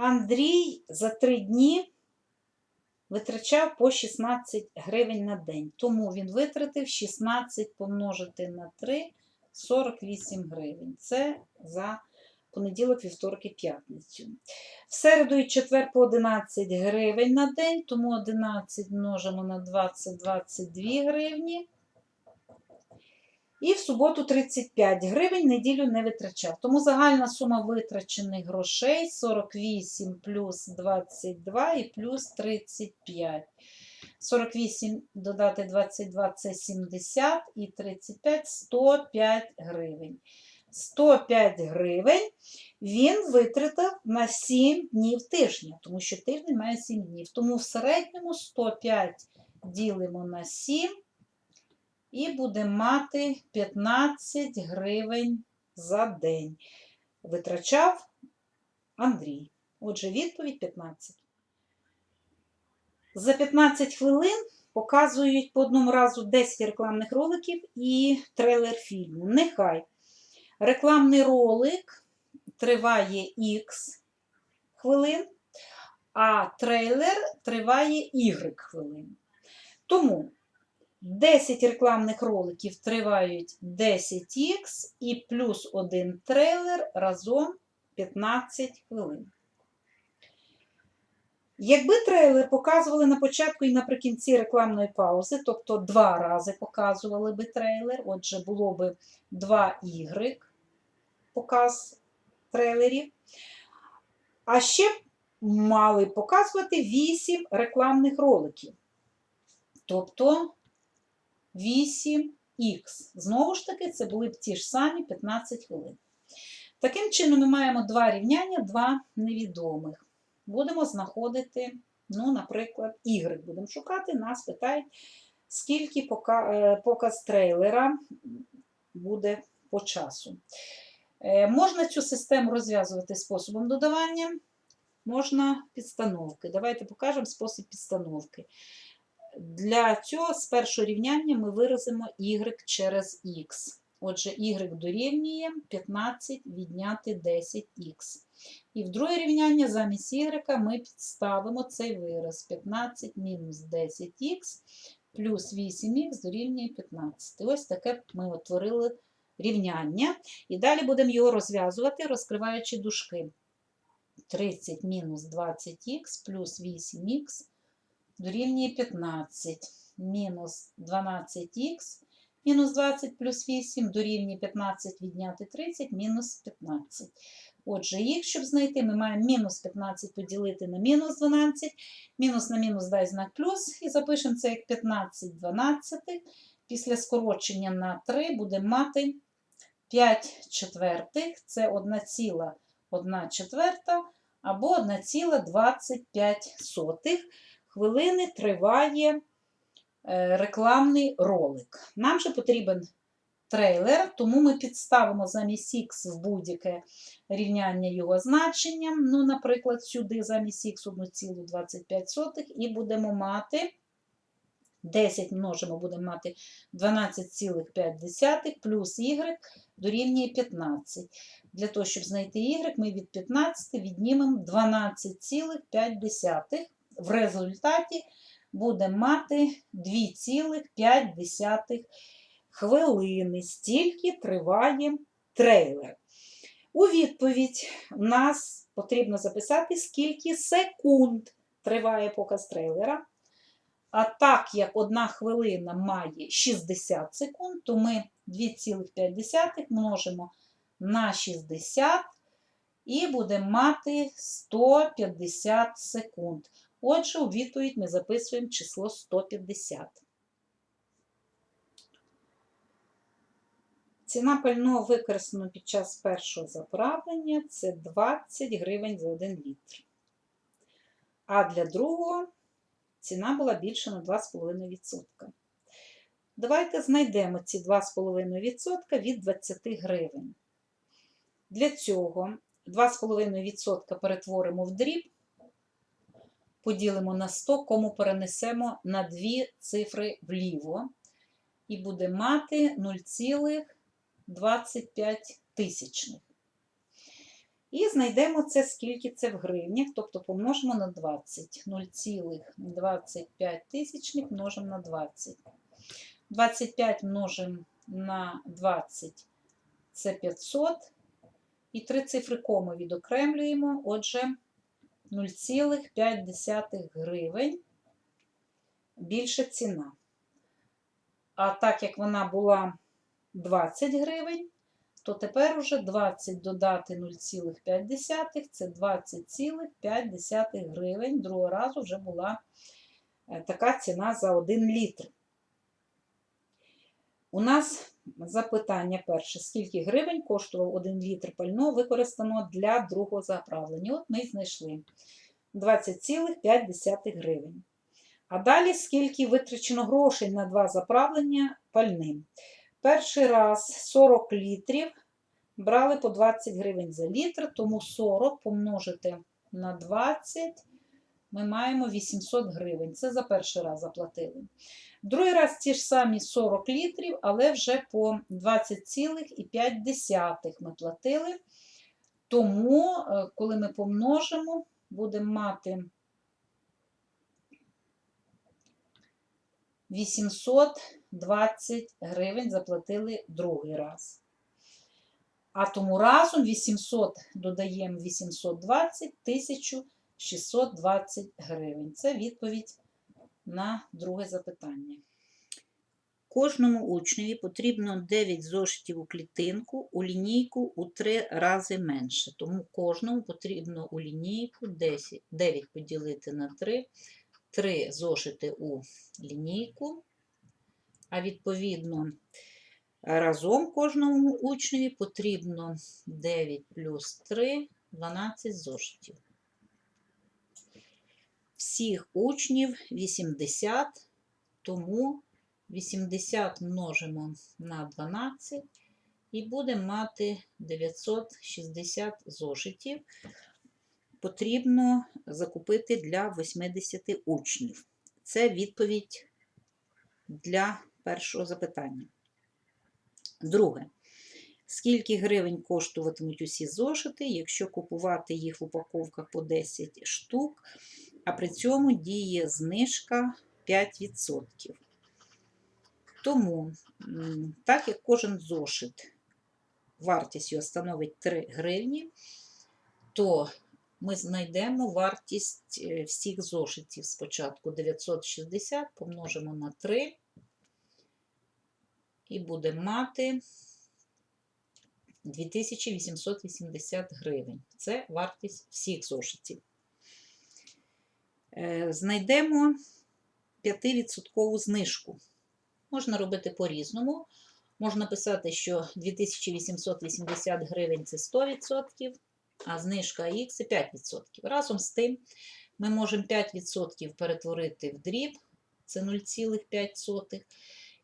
Андрій за три дні витрачав по 16 гривень на день. Тому він витратив 16 помножити на 3 48 гривень. Це за понеділок, вівторок і п'ятницю. В середу і четвер по 11 гривень на день, тому 11 множимо на 20 22 гривні. І в суботу 35 гривень неділю не витрачав. Тому загальна сума витрачених грошей 48 плюс 22 і плюс 35. 48 додати 22 це 70 і 35 105 гривень. 105 гривень він витратив на 7 днів тижня, тому що тиждень має 7 днів. Тому в середньому 105 ділимо на 7 і будемо мати 15 гривень за день. Витрачав Андрій. Отже, відповідь 15. За 15 хвилин показують по одному разу 10 рекламних роликів і трейлер фільму. Нехай рекламний ролик триває X хвилин, а трейлер триває Y хвилин. Тому 10 рекламних роликів тривають 10х і плюс один трейлер разом 15 хвилин. Якби трейлер показували на початку і наприкінці рекламної паузи, тобто два рази показували би трейлер, отже, було би 2Y показ трейлерів. А ще мали показувати 8 рекламних роликів. Тобто 8х. Знову ж таки, це були б ті ж самі 15 хвилин. Таким чином, ми маємо два рівняння, два невідомих. Будемо знаходити, ну, наприклад, Y будемо шукати, нас питають, скільки е, показ трейлера буде по часу. Е, Можна цю систему розв'язувати способом додавання, можна підстановки. Давайте покажемо спосіб підстановки. Для цього з першого рівняння ми виразимо y через x. Отже, y дорівнює 15 відняти 10х. І в друге рівняння замість y ми підставимо цей вираз 15 мінус 10х плюс 8х дорівнює 15. Ось таке ми утворили рівняння. І далі будемо його розв'язувати, розкриваючи дужки. 30 мінус 20х плюс 8х дорівнює 15. Мінус 12х, мінус 20 плюс 8 дорівнює 15 відняти 30, мінус 15. Отже, їх, щоб знайти, ми маємо мінус 15 поділити на мінус 12, мінус на мінус дай знак плюс, і запишемо це як 15 12. Після скорочення на 3 будемо мати 5 четвертих, це 1,1 четверта або 1,25 хвилини триває е, рекламний ролик. Нам же потрібен трейлер, тому ми підставимо замість Х в будь-яке рівняння його значенням. Ну, наприклад, сюди замість Х 1,25 і будемо мати 10 множимо, будемо мати 12,5 плюс y дорівнює 15. Для того, щоб знайти y, ми від 15 віднімемо 12,5. В результаті будемо мати 2,5 хвилини. Стільки триває трейлер. У відповідь у нас потрібно записати, скільки секунд триває показ трейлера. А так як одна хвилина має 60 секунд, то ми 2,5 множимо на 60 і будемо мати 150 секунд. Отже, у відповідь ми записуємо число 150. Ціна пального використано під час першого заправлення це 20 гривень за 1 літр. А для другого ціна була більша на 2,5%. Давайте знайдемо ці 2,5% від 20 гривень. Для цього 2,5% перетворимо в дріб, поділимо на 100, кому перенесемо на дві цифри вліво, і буде мати 0,25 тисячних. І знайдемо це, скільки це в гривнях, тобто помножимо на 20. 0,25 тисячних множимо на 20. 25 множимо на 20 це 500. І три цифри коми відокремлюємо. Отже, 0,5 гривень більша ціна. А так як вона була 20 гривень, то тепер уже 20 додати 0,5 це 20,5 гривень. Другого разу вже була е, така ціна за 1 літр. У нас запитання перше: скільки гривень коштував 1 літр пального використано для другого заправлення? От ми й знайшли 20,5 гривень. А далі скільки витрачено грошей на два заправлення пальним? Перший раз 40 літрів брали по 20 гривень за літр, тому 40 помножити на 20 ми маємо 800 гривень. Це за перший раз заплатили. Другий раз ті ж самі 40 літрів, але вже по 20,5 ми платили. Тому, е, коли ми помножимо, будемо мати 820 гривень заплатили другий раз. А тому разом 800 додаємо 820 1620 гривень. Це відповідь на друге запитання. Кожному учневі потрібно 9 зошитів у клітинку, у лінійку у 3 рази менше. Тому кожному потрібно у лінійку 10, 9 поділити на 3, 3 зошити у лінійку, а відповідно разом кожному учневі потрібно 9 плюс 3, 12 зошитів. Всіх учнів 80, тому 80 множимо на 12 і будемо мати 960 зошитів. Потрібно закупити для 80 учнів. Це відповідь для першого запитання. Друге. Скільки гривень коштуватимуть усі зошити, якщо купувати їх в упаковках по 10 штук, а при цьому діє знижка 5%. Тому, так як кожен зошит вартість його становить 3 гривні, то ми знайдемо вартість е, всіх зошитів спочатку 960 помножимо на 3 і будемо мати 2880 гривень. Це вартість всіх зошитів. Е, Знайдемо 5% знижку. Можна робити по-різному. Можна писати, що 2880 гривень це 100%, а знижка Х це 5%. Разом з тим, ми можемо 5% перетворити в дріб, це 0,5.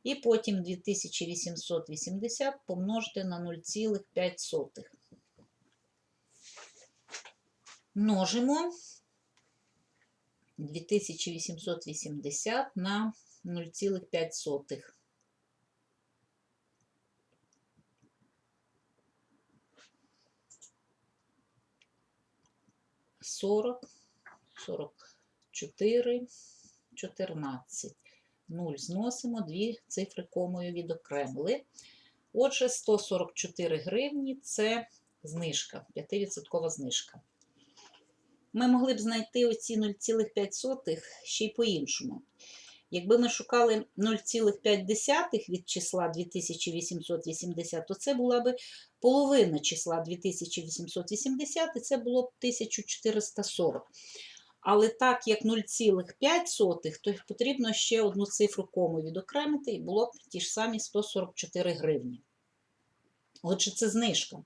І потім 2880 помножити на 0,5. Множимо 2880 на 0,5. Сорок, сорок чотири, чотирнадцять. 0 зносимо, дві цифри комою відокремили. Отже, 144 гривні це знижка, 5% знижка. Ми могли б знайти оці 0,5 ще й по-іншому. Якби ми шукали 0,5 від числа 2880, то це була б половина числа 2880, і це було б 1440. Але так як 0,5, то потрібно ще одну цифру кому відокремити, і було б ті ж самі 144 гривні. Отже, це знижка.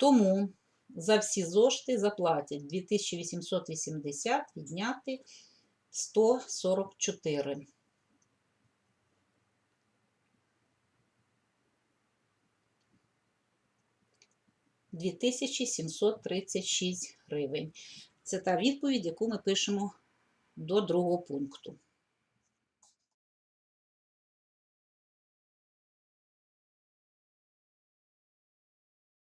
Тому за всі зошти заплатять 2880 відняти 144. Дві тисячі сімсот тридцять шість гривень. Це та відповідь, яку ми пишемо до другого пункту.